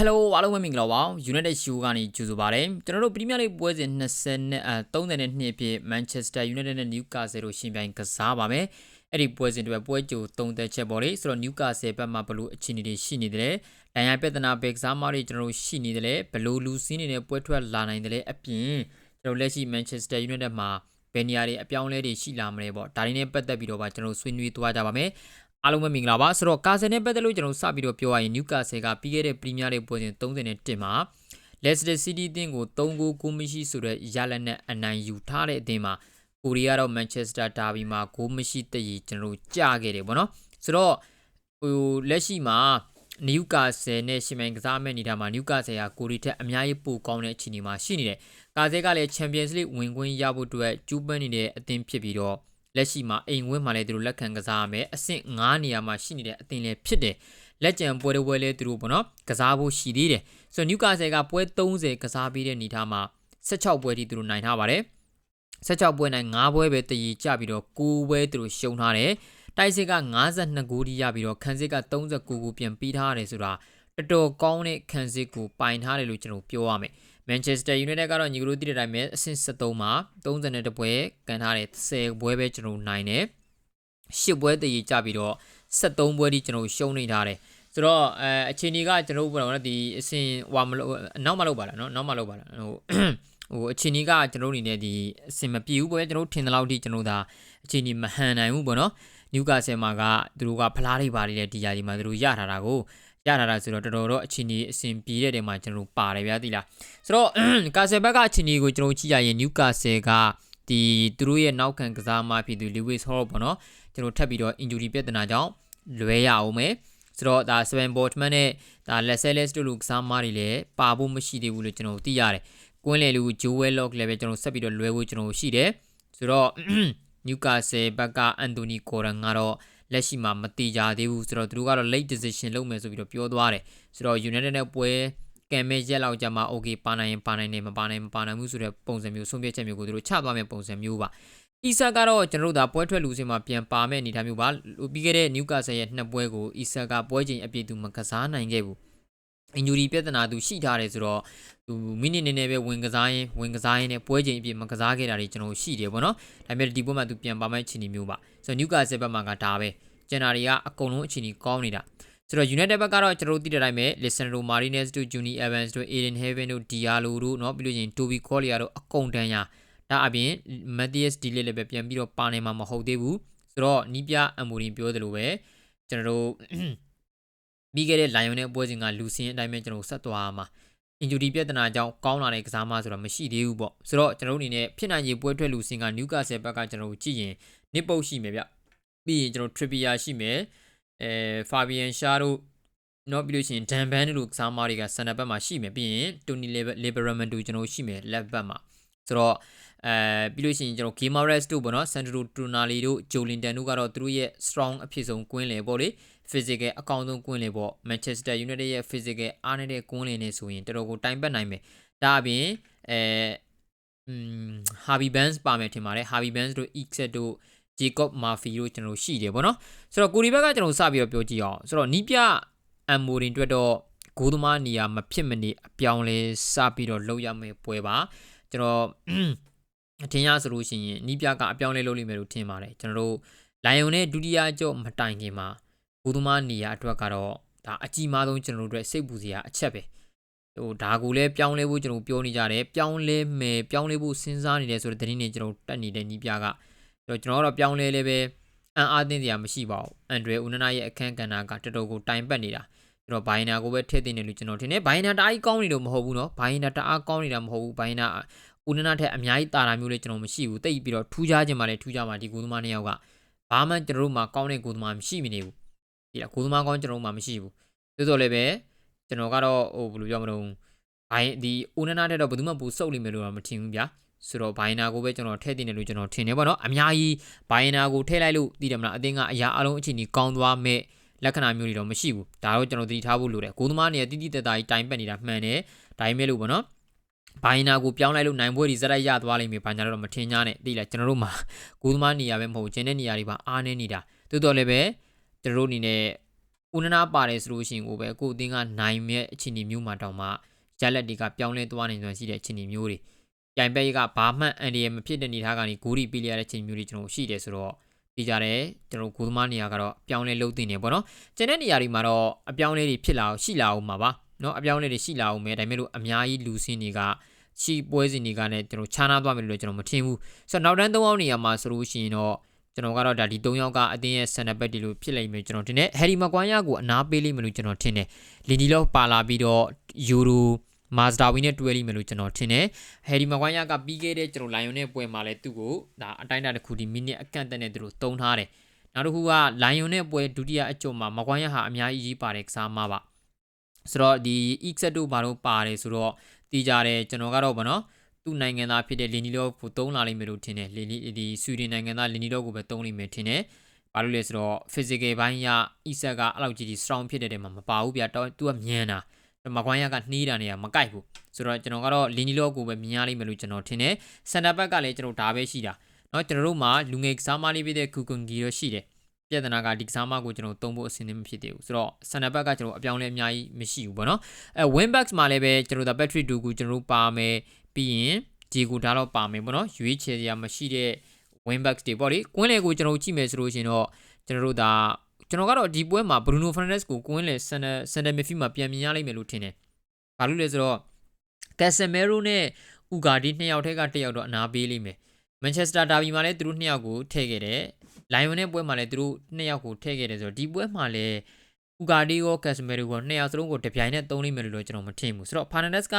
Hello အားလုံးပဲမင်္ဂလာပါ United Show ကနေကြိုဆိုပါရစေကျွန်တော်တို့ Premier League ပွဲစဉ်20နဲ့အဲ32ဖြစ် Manchester United နဲ့ Newcastle တို့ရှင်ပြိုင်ကစားပါမယ်အဲ့ဒီပွဲစဉ်တွေပွဲကြို3သက်ချက်ပေါ့လေဆိုတော့ Newcastle ဘက်မှာဘလို့အခြေအနေတွေရှိနေတယ်ဒဏ်ရာပြဿနာပဲကစားမတွေကျွန်တော်တို့ရှိနေတယ်ဘလို့လူစင်းနေတဲ့ပွဲထွက်လာနိုင်တယ်အပြင်ကျွန်တော်လက်ရှိ Manchester United မှာဘယ်နေရာတွေအပြောင်းလဲတွေရှိလာမလဲပေါ့ဒါတွေနဲ့ပတ်သက်ပြီးတော့ပါကျွန်တော်တို့ဆွေးနွေးသွားကြပါမယ် အားလုံးပဲမင်္ဂလာပါဆိုတော့ကာဆယ်နဲ့ပတ်သက်လို့ကျွန်တော်စပြီးတော့ပြောရရင်နျူကာဆယ်ကပြီးခဲ့တဲ့ပရီးမီးယားလိပွဲစဉ်31မှာ Leicester City အသင်းကို3ဂိုးကိုမရှိဆိုတဲ့ရလနဲ့အနိုင်ယူထားတဲ့အသင်းမှာကိုရီးယားတော့ Manchester Derby မှာဂိုးမရှိတည်ကျွန်တော်တို့ကြာခဲ့တယ်ပေါ့နော်ဆိုတော့ဟိုလက်ရှိမှာနျူကာဆယ်နဲ့ရှင်မိုင်ကစားမဲ့နေတာမှာနျူကာဆယ်ကကိုရီထက်အများကြီးပိုကောင်းတဲ့အခြေအနေမှာရှိနေတယ်ကာဆယ်ကလည်း Champions League ဝင်ခွင့်ရဖို့အတွက်ကျူးပန်းနေတဲ့အသင်းဖြစ်ပြီးတော့ လက်ရှိမှာအိမ်ဝင်းမှာလည်းသူတို့လက်ခံကစားရမယ်အဆင့်9နေရာမှာရှိနေတဲ့အသင်းလည်းဖြစ်တယ်လက်ကျန်ပွဲတွေပွဲလည်းသူတို့ပေါ့နော်ကစားဖို့ရှိသေးတယ်ဆိုတော့နျူကာဆယ်ကပွဲ30ကစားပြီးတဲ့အနေထားမှာ16ပွဲထိသူတို့နိုင်ထားပါတယ်16ပွဲနိုင်5ပွဲပဲတည်ကြပြီးတော့9ပွဲသူတို့ရှုံးထားတယ်တိုက်စစ်က52ဂိုးထိရပြီးတော့ခန်းစစ်က39ဂိုးပြန်ပြီးထားရတယ်ဆိုတာ တော်တော်ကောင်းတဲ့ခန်းစစ်ကိုပိုင်ထားတယ်လို့ကျွန်တော်ပြောရမယ်မန်ချက်စတာယူနိုက်တက်ကတော့ညီကတို့သိတဲ့အတိုင်းပဲအဆင့်73မှာ32ပွဲကန်ထားတယ်10ပွဲပဲကျွန်တော်နိုင်တယ်10ပွဲတည်ကြပြီးတော့73ပွဲထိကျွန်တော်ရှုံးနေထားတယ်ဆိုတော့အဲအချိန်ကြီးကကျွန်တော်တို့ပြောတော့ဒီအဆင့်ဟွာမလို့နောက်မှလောက်ပါလားနော်နောက်မှလောက်ပါလားဟိုဟိုအချိန်ကြီးကကျွန်တော်အနေနဲ့ဒီအဆင်မပြေဘူးပေါ့ကျွန်တော်ထင်တဲ့လောက်ထိကျွန်တော်ဒါအချိန်ကြီးမဟန်နိုင်ဘူးပေါ့နော်နျူကာဆယ်မှာကသူတို့ကဖလားတွေပါတယ်ဒီຢာဒီမှာသူတို့ရထားတာကို ရထားတာဆိုတော့တော်တော်တော့အချင်းကြီးအဆင်ပြေတဲ့တဲမှာကျွန်တော်ပါတယ်ဗျာသိလားဆိုတော့ကာဆယ်ဘက်ကအချင်းကြီးကိုကျွန်တော်ကြည့်ရရင်နျူကာဆယ်ကဒီသူတို့ရဲ့နောက်ခံကစားမဖြစ်သူလီဝစ်ဟော့ပေါ့နော်ကျွန်တော်ထပ်ပြီးတော့ injury ပြဿနာကြောင့်လွဲရအောင်မယ်ဆိုတော့ဒါ7 Botman နဲ့ဒါ Lascelles တို့လူကစားမတွေလည်းပါဖို့မရှိသေးဘူးလို့ကျွန်တော်သိရတယ်ကွင်းလေလူ Joel Lock လည်းပဲကျွန်တော်ဆက်ပြီးတော့လွဲဖို့ကျွန်တော်ရှိတယ်ဆိုတော့ Newcastle ဘက်ကအန်တိုနီကိုရန်ကတော့ လက်ရှိမှာမတိကြသေးဘူးဆိုတော့သူတို့ကတော့ late decision လုပ်မယ်ဆိုပြီးတော့ပြောသွားတယ်ဆိုတော့ United နဲ့ပွဲကံမဲ့ရက်လောက်ကြာမှ okay ပါနိုင်ရင်ပါနိုင်တယ်မပါနိုင်မပါနိုင်ဘူးဆိုတဲ့ပုံစံမျိုးဆုံးဖြတ်ချက်မျိုးကိုသူတို့ချသွားမယ့်ပုံစံမျိုးပါအီဆာကတော့ကျွန်တော်တို့ဒါပွဲထွက်လူစင်မှာပြန်ပါမဲ့အနေထားမျိုးပါပြီးခဲ့တဲ့နျူကာဆယ်ရဲ့နှစ်ပွဲကိုအီဆာကပွဲချိန်အပြည့်သူမကစားနိုင်ခဲ့ဘူး အင်ဂျူရီပြဿနာသူရှိထားတယ်ဆိုတော့သူမိနစ်နည်းနည်းပဲဝင်ကစားရင်ဝင်ကစားရင်နဲ့ပွဲချိန်အပြည့်မကစားခဲ့တာတွေကျွန်တော်ရှိတယ်ပေါ့နော်ဒါပေမဲ့ဒီပွဲမှာသူပြန်ပါမဲ့ချင်းမျိုးပါဆိုတော့နျူကာဆယ်ဘက်မှာကဒါပဲကျန်တာတွေကအကုန်လုံးအခြေအနေကောင်းနေတာဆိုတော့ United ဘက်ကတော့ကျွန်တော်တို့သိတဲ့အတိုင်းပဲ Lisandro Martinez တို့ Juni Evans တို့ Aiden Heaven တို့ Diallo တို့เนาะပြီးလို့ချင်း Toby Collier တို့အကုန်တန်းရဒါအပြင် Matthias Delay လည်းပဲပြန်ပြီးတော့ပါနေမှာမဟုတ်သေးဘူးဆိုတော့နီးပြအမိုရင်ပြောသလိုပဲကျွန်တော်တို့ ပြီးခဲ့တဲ့ Lion နဲ့ပွဲစဉ်ကလူစင်းအတိုင်းပဲကျွန်တော်ဆက်သွားမှာ injury ပြဿနာကြောင့်ကောင်းလာတဲ့ကစားမဆိုတာမရှိသေးဘူးပေါ့ဆိုတော့ကျွန်တော်တို့အနေနဲ့ဖြစ်နိုင်ခြေပွဲထွက်လူစင်းက Newcastle ဘက်ကကျွန်တော်တို့ကြည့်ရင်နစ်ပုတ်ရှိမယ်ဗျပြီးရင်ကျွန်တော် Trippier ရှိမယ်အဲ Fabian Schär တို့နော်ပြီးလို့ရှိရင် Dan Ban တို့ကစားမတွေကစနဘက်မှာရှိမယ်ပြီးရင် Tony Liberman တို့ကျွန်တော်ရှိမယ် left back မှာဆိုတော့အဲပြီးလို့ရှိရင်ကျွန်တော် Gimares တို့ပေါ့နော် Sandro Tonali တို့ Jolinton တို့ကတော့သူတို့ရဲ့ strong အဖြစ်ဆုံးကွင်းလေပေါ့လေ physical အကောင်းဆုံးကွင်းလေပေါ့ Manchester United ရဲ့ physical အားနေတဲ့ကွင်းလေနေဆိုရင်တော်တော်ကိုတိုင်ပတ်နိုင်မယ်ဒါအပြင်အဲอืม Harvey Barnes ပါမယ်ထင်ပါတယ် Harvey Barnes တို့ Exet တို့ Jacob Murphy တို့ကျွန်တော်ရှိတယ်ပေါ့နော်ဆိုတော့ကိုရီဘက်ကကျွန်တော်စပြီးတော့ပြောကြည့်အောင်ဆိုတော့နီးပြအမ်မိုရင်အတွက်တော့ဂိုးသမားနေရာမဖြစ်မနေအပြောင်းလဲစပြီးတော့လုပ်ရမယ်ပွဲပါကျွန်တော်အထင်ရဆိုလို့ရှိရင်နီးပြကအပြောင်းလဲလုပ်လိမ့်မယ်လို့ထင်ပါတယ်ကျွန်တော်တို့လိုင်ယွန်နဲ့ဒုတိယကြော့မတိုင်ခင်မှာ ဂိုးသမားနေရာအတွက်ကတော့ဒါအကြီးမားဆုံးကျွန်တော်တို့အတွက်စိတ်ပူစရာအချက်ပဲဟိုဒါကိုလည်းပြောင်းလဲဖို့ကျွန်တော်ပြောနေကြတယ်ပြောင်းလဲမယ်ပြောင်းလဲဖို့စဉ်းစားနေတယ်ဆိုတဲ့သတင်းတွေကျွန်တော်တက်နေတဲ့နီးပြကတော့ကျွန်တော်ကတော့ပြောင်းလဲလဲပဲအန်အားသင်းစရာမရှိပါဘူးအန်ဒရယ်ဦးနနာရဲ့အခန်းကဏ္ဍကတော်တော်ကိုတိုင်ပတ်နေတာကျွန်တော်ဘိုင်နာကိုပဲထည့်တင်တယ်လို့ကျွန်တော်ထင်တယ်ဘိုင်နာတအားကြီးကောင်းနေလို့မဟုတ်ဘူးเนาะဘိုင်နာတအားကောင်းနေတာမဟုတ်ဘူးဘိုင်နာဦးနနာထက်အများကြီးတာတာမျိုးလေးကျွန်တော်မရှိဘူးတိတ်ပြီးတော့ထူးခြားခြင်းမှလည်းထူးခြားမှဒီကိုသမားနှစ်ယောက်ကဘာမှကျွန်တော်တို့မှာကောင်းတဲ့ကိုသမားမရှိမနေဘူး ဒီလားကိုသမားကောင်းကျွန်တော်တို့မှာမရှိဘူးသို့တော်လည်းပဲကျွန်တော်ကတော့ဟိုဘယ်လိုပြောမလို့ဘိုင်ဒီဦးနနာတဲ့တော့ဘယ်သူမှပူစုပ်လိမ့်မယ်လို့တော့မထင်ဘူးဗျာဆိုတော့ဘိုင်နာကိုပဲကျွန်တော်ထည့်တင်တယ်လို့ကျွန်တော်ထင်တယ်ပေါ့နော်အများကြီးဘိုင်နာကိုထည့်လိုက်လို့သိတယ်မလားအသင်းကအရာအလုံးအချိန်ကြီးကောင်းသွားမဲ့လက္ခဏာမျိုးတွေတော့မရှိဘူးဒါတော့ကျွန်တော်သတိထားဖို့လိုတယ်ကိုသမားနေတိတိတတ်တာကြီးတိုင်ပတ်နေတာမှန်တယ်ဒါပေမဲ့လို့ပေါ့နော်ဘိုင်နာကိုပြောင်းလိုက်လို့နိုင်ပွဲတွေဇက်လိုက်ရသွားလိမ့်မယ်ဘာညာတော့မထင်ကြနဲ့သိလားကျွန်တော်တို့မှာကိုသမားနေရာပဲမဟုတ်ကျန်တဲ့နေရာတွေပါအားနေနေတာတိုးတော်လည်းပဲ ကျွန်တော်တို့အနေနဲ့ဦးနနာပါတယ်ဆိုလို့ရှိရင်ကိုပဲကိုအသင်းကနိုင်မဲ့အခြေအနေမျိုးမှာတောင်မှရက်လက်တွေကပြောင်းလဲသွားနိုင်စွမ်းရှိတဲ့အခြေအနေမျိုးတွေပြိုင်ပွဲကဘာမှအန်ဒီရမဖြစ်တဲ့အနေအထားကနေဂိုးရီပေးရတဲ့အခြေအနေမျိုးတွေကျွန်တော်ရှိတယ်ဆိုတော့ဒီကြတယ်ကျွန်တော်ဂိုးသမားနေရာကတော့ပြောင်းလဲလုပ်တင်နေပေါ့နော်ကျန်တဲ့နေရာတွေမှာတော့အပြောင်းလဲတွေဖြစ်လာအောင်ရှိလာအောင်မှာပါနော်အပြောင်းလဲတွေရှိလာအောင်မယ်ဒါပေမဲ့လို့အများကြီးလူစင်းတွေကရှိပွဲစဉ်တွေကလည်းကျွန်တော်ခြားနာသွားမယ်လို့ကျွန်တော်မထင်ဘူးဆိုတော့နောက်တန်း၃အောင်နေရာမှာဆိုလို့ရှိရင်တော့ ကျွန်တော်ကတော့ဒါဒီ၃ယောက်ကအတင်းရဲ့ဆန်နဘက်ဒီလိုဖြစ်လိမ့်မယ်ကျွန်တော်ထင်တယ်ဟယ်ရီမကွမ်ယာကိုအနာပေးလိမ့်မယ်လို့ကျွန်တော်ထင်တယ်လင်ဒီလောပါလာပြီးတော့ယူရိုမာဇဒါဝီနဲ့တွဲလိမ့်မယ်လို့ကျွန်တော်ထင်တယ်ဟယ်ရီမကွမ်ယာကပြီးခဲ့တဲ့ကျွန်တော်လိုင်ယွန်နဲ့ပွဲမှာလဲသူ့ကိုဒါအတိုင်းအတာတစ်ခုဒီမိနစ်အကန့်အသတ်နဲ့သူတို့တုံးထားတယ်နောက်တစ်ခုကလိုင်ယွန်နဲ့ပွဲဒုတိယအကြိုမှာမကွမ်ယာဟာအများကြီးရေးပါတယ်ကစားမှာပါဆိုတော့ဒီ x တို့ဘာလို့ပါတယ်ဆိုတော့တီးကြတယ်ကျွန်တော်ကတော့ဗောနော် သူ့နိုင်ငံသားဖြစ်တဲ့လီနီလောကိုတုံးလာလိမ့်မယ်လို့ထင်တယ်လီနီဒီဆွီဒင်နိုင်ငံသားလီနီလောကိုပဲတုံးလိမ့်မယ်ထင်တယ်ဘာလို့လဲဆိုတော့ physical ဘိုင်းရ Isak ကအဲ့လောက်ကြီးကြီး strong ဖြစ်တဲ့တဲမှာမပါဘူးဗျာတော့သူကမြန်တာမကွိုင်းရကနှီးတာနေရမကိုက်ဘူးဆိုတော့ကျွန်တော်ကတော့လီနီလောကိုပဲမြင်ရလိမ့်မယ်လို့ကျွန်တော်ထင်တယ်စန်တာဘက်ကလည်းကျွန်တော်ဒါပဲရှိတာเนาะကျွန်တော်တို့မှာလူငယ်ကစားမလေးပြတဲ့ကူကွန်ဂီရောရှိတယ်ပြဿနာကဒီကစားမကိုကျွန်တော်သုံးဖို့အဆင်သင့်မဖြစ်သေးဘူးဆိုတော့စန်တာဘက်ကကျွန်တော်အပြောင်းလဲအများကြီးမရှိဘူးပေါ့နော်အဲ win backs မှာလည်းပဲကျွန်တော်ဒါ battery 2ကိုကျွန်တော်ပါမယ် ပြီးရင်ဂျီကိုဒါတော့ပါမယ်ပေါ့နော်ရွေးချယ်ရမရှိတဲ့ win backs တွေပေါ့လေကွင်းလေကိုကျွန်တော်ကြည့်မယ်ဆိုလို့ရှင်တော့ကျွန်တော်တို့ဒါကျွန်တော်ကတော့ဒီပွဲမှာ Bruno Fernandes ကိုကွင်းလေ center center midfield မှာပြန်မြင်ရလိမ့်မယ်လို့ထင်တယ်ဘာလို့လဲဆိုတော့ Casemiro နဲ့ Ugarte နှစ်ယောက်ထဲကတစ်ယောက်တော့အနာပေးလိမ့်မယ် Manchester Derby မှာလည်းသူတို့နှစ်ယောက်ကိုထည့်ခဲ့တယ်။ Lion နဲ့ပွဲမှာလည်းသူတို့နှစ်ယောက်ကိုထည့်ခဲ့တယ်ဆိုတော့ဒီပွဲမှာလည်း Ugarte ရော Casemiro ရောနှစ်ယောက်စလုံးကိုတပြိုင်နက်သုံးလိမ့်မယ်လို့ကျွန်တော်မထင်ဘူး။ဆိုတော့ Fernandes က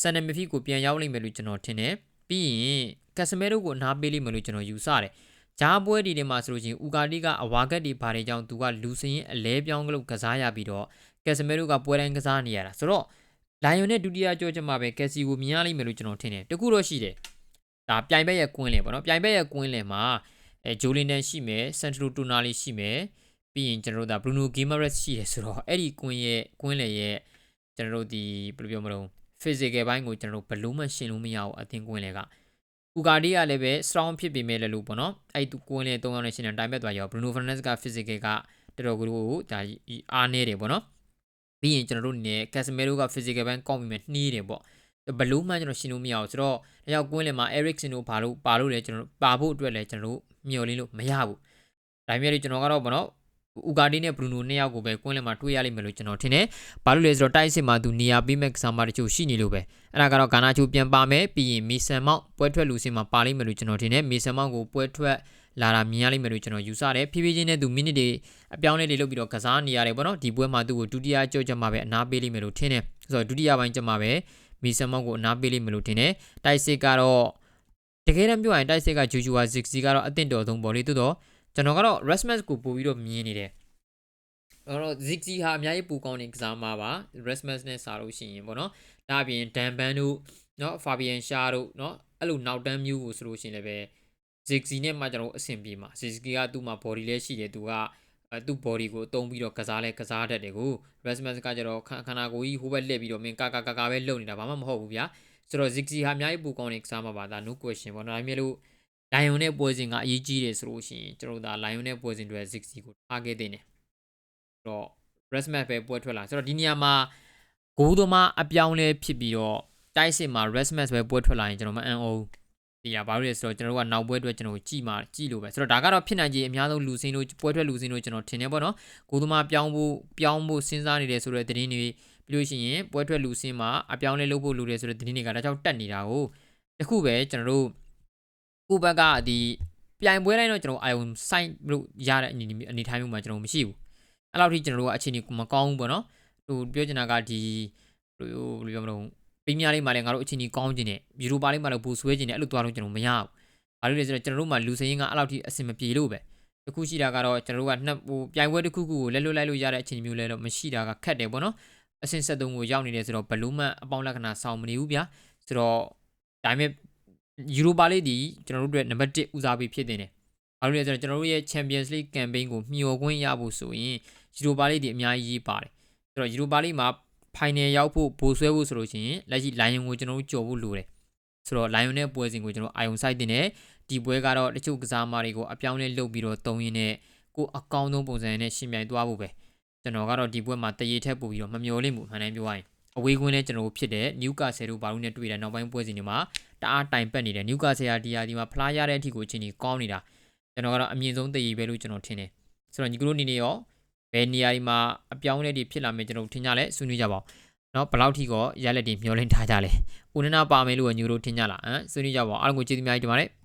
Sander Mifi ကိုပြန်ရောက်လိမ့်မယ်လို့ကျွန်တော်ထင်တယ်။ပြီးရင် Casemiro ကိုအနာပေးလိမ့်မယ်လို့ကျွန်တော်ယူဆတယ်။ဂျားပွဲဒီတွေမှာဆိုလို့ချင်း Ugarte ကအဝါကက်တွေဘာတွေကြောင့်သူကလူစင်းအလဲပြောင်းကလေးကစားရပြီးတော့ Casemiro ကပွဲတိုင်းကစားနေရတာဆိုတော့လိုင်ယွန်နဲ့ဒုတိယကြောချက်မှာပဲကက်စီကိုမြင်ရလိမ့်မယ်လို့ကျွန်တော်ထင်တယ်တကူတော့ရှိတယ်ဒါပြိုင်ဘက်ရဲ့ကွင်းလယ်ပေါ့နော်ပြိုင်ဘက်ရဲ့ကွင်းလယ်မှာအဲဂျိုလင်တန်ရှိမယ်စန်ထရိုတူနာလီရှိမယ်ပြီးရင်ကျွန်တော်တို့ဒါဘရူနိုဂေမာရက်ရှိတယ်ဆိုတော့အဲ့ဒီကွင်းရဲ့ကွင်းလယ်ရဲ့ကျွန်တော်တို့ဒီဘယ်လိုပြောမလို့ physical ဘိုင်းကိုကျွန်တော်တို့ဘလို့မှရှင်းလို့မရဘူးအသင်းကွင်းလယ်ကဥကာဒီကလည်းပဲ strong ဖြစ်ပေမဲ့လည်းလို့ပေါ့နော်အဲ့ဒီကွင်းလယ်၃ယောက်နဲ့ရှင်းတဲ့တိုင်ဘက်သွားရောဘရူနိုဖာနက်စ်က physical ကတော်တော်ကိုဒါအားနေတယ်ပေါ့နော်ပြီးရင်ကျွန်တော်တို့အနေနဲ့ Casemiro က physical ဘန်းကောင်းပြီးမှနှီးတယ်ပေါ့ဘလို့မှကျွန်တော်ရှင်းလို့မရဘူးဆိုတော့တယောက်ကွင်းလင်မှာ Eriksen တို့ဘာလို့ပါလို့လဲကျွန်တော်ပါဖို့အတွက်လည်းကျွန်တော်တို့မျှော်လင့်လို့မရဘူးဒါပေမဲ့ကျွန်တော်ကတော့ဗောနော် ဥကာဒီနဲ့ဘရူနိုနှစ်ယောက်ကိုပဲကွင်းလင်မှာတွေ့ရလိမ့်မယ်လို့ကျွန်တော်ထင်တယ်။ဘာလို့လဲဆိုတော့တိုက်စစ်မှာသူနေရာပေးမဲ့ကစားမတချို့ရှိနေလို့ပဲ။အဲ့ဒါကတော့ဂါနာချိုပြန်ပါမယ်ပြီးရင်မီဆန်မောက်ပွဲထွက်လူစင်မှာပါလိမ့်မယ်လို့ကျွန်တော်ထင်တယ်။မီဆန်မောက်ကိုပွဲထွက်လာတာမြင်ရလိမ့်မယ်လို့ကျွန်တော်ယူဆတယ်ဖြည်းဖြည်းချင်းနဲ့သူမိနစ်တွေအပြောင်းလဲတွေလုပ်ပြီးတော့ကစားနေရတယ်ပေါ့နော်ဒီပွဲမှာသူ့ကိုဒုတိယကြော့ချက်မှာပဲအနာပေးလိမ့်မယ်လို့ထင်တယ်ဆိုတော့ဒုတိယပိုင်းချက်မှာပဲမီဆန်မောက်ကိုအနာပေးလိမ့်မယ်လို့ထင်တယ်တိုက်စစ်ကတော့တကယ်တမ်းပြောရရင်တိုက်စစ်ကဂျူဂျူဝါဇစ်စီကတော့အသင့်တော်ဆုံးပေါ့လေတိုးတော့ ကျွန်တော်ကတော့ Rasmus ကိုပို့ပြီးတော့မြင်နေတယ်အဲ့တော့ Ziggy ဟာအများကြီးပူကောင်းနေကစားမှာပါ Rasmus နဲ့စားလို့ရှိရင်ပေါ့နော်ဒါအပြင် Dan Ban တို့เนาะ Fabian Shah တို့เนาะအဲ့လိုနောက်တန်းမျိုးကိုဆိုလို့ရှိရင်လည်း Ziggy နဲ့မှကျွန်တော်အဆင်ပြေမှာ Ziggy ကသူ့မှာ body လည်းရှိတယ်သူကသူ့ body ကိုအသုံးပြီးတော့ကစားလဲကစားတတ်တယ်ကို Rasmus ကကျတော့ခန္ဓာကိုယ်ကြီးဟိုဘက်လှည့်ပြီးတော့မင်းကာကာကာကာပဲလုံနေတာဘာမှမဟုတ်ဘူးဗျာဆိုတော့ Ziggy ဟာအများကြီးပူကောင်းနေကစားမှာပါဒါ no question ပေါ့နော်ဒါပေမဲ့လို့ Lion နဲ့ပွဲစဉ်ကအရေးကြီးတယ်ဆိုလို့ရှိရင်ကျွန်တော်ဒါ Lion နဲ့ပွဲစဉ်တွေ Ziggy ကိုထားခဲ့တဲ့နေဆိုတော့ Rasmus ပဲပွဲထွက်လာဆိုတော့ဒီနေရာမှာဂိုးသမားအပြောင်းလဲဖြစ်ပြီးတော့တိုက်စစ်မှာ Rasmus ပဲပွဲထွက်လာရင်ကျွန်တော်မအံ့ဩဘူးဒီကဘာလို့လဲဆိုတော့ကျွန်တော်တို့ကနောက်ပွဲအတွက်ကျွန်တော်ကြည့်မှာကြည့်လို့ပဲဆိုတော့ဒါကတော့ဖြစ်နိုင်ခြေအများဆုံးလူစင်းတို့ပွဲထွက်လူစင်းတို့ကျွန်တော်ထင်နေပေါ့နော်ကိုသမားပြောင်းဖို့ပြောင်းဖို့စဉ်းစားနေတယ်ဆိုတဲ့သတင်းတွေပြီးလို့ရှိရင်ပွဲထွက်လူစင်းမှာအပြောင်းလဲလုပ်ဖို့လူတယ်ဆိုတဲ့သတင်းတွေကဒါကြောင့်တက်နေတာကိုတခုပဲကျွန်တော်တို့ ကိုဘက်ကဒီပြိုင်ပွဲတိုင်းတော့ကျွန်တော်အာယုံစိုက်လို့ရတဲ့အနေအနေထိုင်မှုမှာကျွန်တော်မရှိဘူးအဲ့လောက်ထိကျွန်တော်တို့ကအခြေအနေမကောင်းဘူးပေါ့နော်ဟိုပြောချင်တာကဒီဟိုဘယ်လိုပြောမလို့ပရီးမီးယားလိမှာလည်းငါတို့အချိန်ကြီးကောင်းကျင်တယ်ယူရိုပါလိမှာလည်းဘူဆွဲကျင်တယ်အဲ့လိုသွားလို့ကျွန်တော်မရဘူးဘာလို့လဲဆိုတော့ကျွန်တော်တို့မှာလူစရင်ကအဲ့လောက်ထိအဆင်မပြေလို့ပဲတခုရှိတာကတော့ကျွန်တော်တို့ကနှစ်ဟိုပြိုင်ပွဲတစ်ခုခုကိုလက်လွတ်လိုက်လို့ရတဲ့အချိန်မျိုးလည်းတော့မရှိတာကခက်တယ်ပေါ့နော်အဆင့်73ကိုရောက်နေတယ်ဆိုတော့ဘလူးမန်အပေါင်းလက္ခဏာဆောင်မနေဘူးဗျာဆိုတော့ဒါပေမဲ့ ယူရိုပါလိဒီကျွန်တော်တို့အတွက်နံပါတ်1ဦးစားပေးဖြစ်နေတယ်ဘာလို့လဲဆိုတော့ကျွန်တော်တို့ရဲ့ Champions League campaign ကိုမျှော်ခွင့်ရဖို့ဆိုရင်ယူရိုပါလိဒီအများကြီးရေးပါတယ်ဆိုတော့ယူရိုပါလိမှာဖိုင်နယ်ရောက်ဖို့ဘိုးဆွဲဖို့ဆိုလို့ရှိရင်လက်ရှိ Lion ကိုကျွန်တော်တို့ကြော်ဖို့လိုတယ်ဆိုတော့ Lion နဲ့ပွဲစဉ်ကိုကျွန်တော်အာယုံစိုက်တင်တယ်ဒီပွဲကတော့တချို့ကစားသမားတွေကိုအပြောင်းလဲလုပ်ပြီးတော့တုံးရင်းနဲ့ကိုအကောင်းဆုံးပုံစံနဲ့ရှင်ပြိုင်သွားဖို့ပဲကျွန်တော်ကတော့ဒီပွဲမှာတရေထက်ပို့ပြီးတော့မမျော်လင့်ဘူးမှန်တယ်ပြောရရင် အဝေးကွင်းလဲကျွန်တော်တို့ဖြစ်တဲ့နျူကာဆယ်တို့ဘာလို့နဲ့တွေ့တယ်နောက်ပိုင်းပွဲစဉ်တွေမှာတအားတိုင်ပတ်နေတယ်နျူကာဆယ်ကဒီဟာဒီမှာဖလားရတဲ့အထိကိုအချိန်ကြီးကောင်းနေတာကျွန်တော်ကတော့အမြင့်ဆုံးတရေပဲလို့ကျွန်တော်ထင်တယ်ဆိုတော့ညီကတို့အနေနဲ့ရောဘယ်နေရာဒီမှာအပြောင်းအလဲတွေဖြစ်လာမယ်ကျွန်တော်တို့ထင်ကြလဲဆွေးနွေးကြပါဦးနော်ဘယ်လောက်ထိကောရလက်တွေမျောလင့်ထားကြလဲဦးနနာပါမယ်လို့ညီကတို့ထင်ကြလားဟမ်ဆွေးနွေးကြပါဦးအားလုံးကိုကျေးဇူးများကြီးတင်ပါတယ်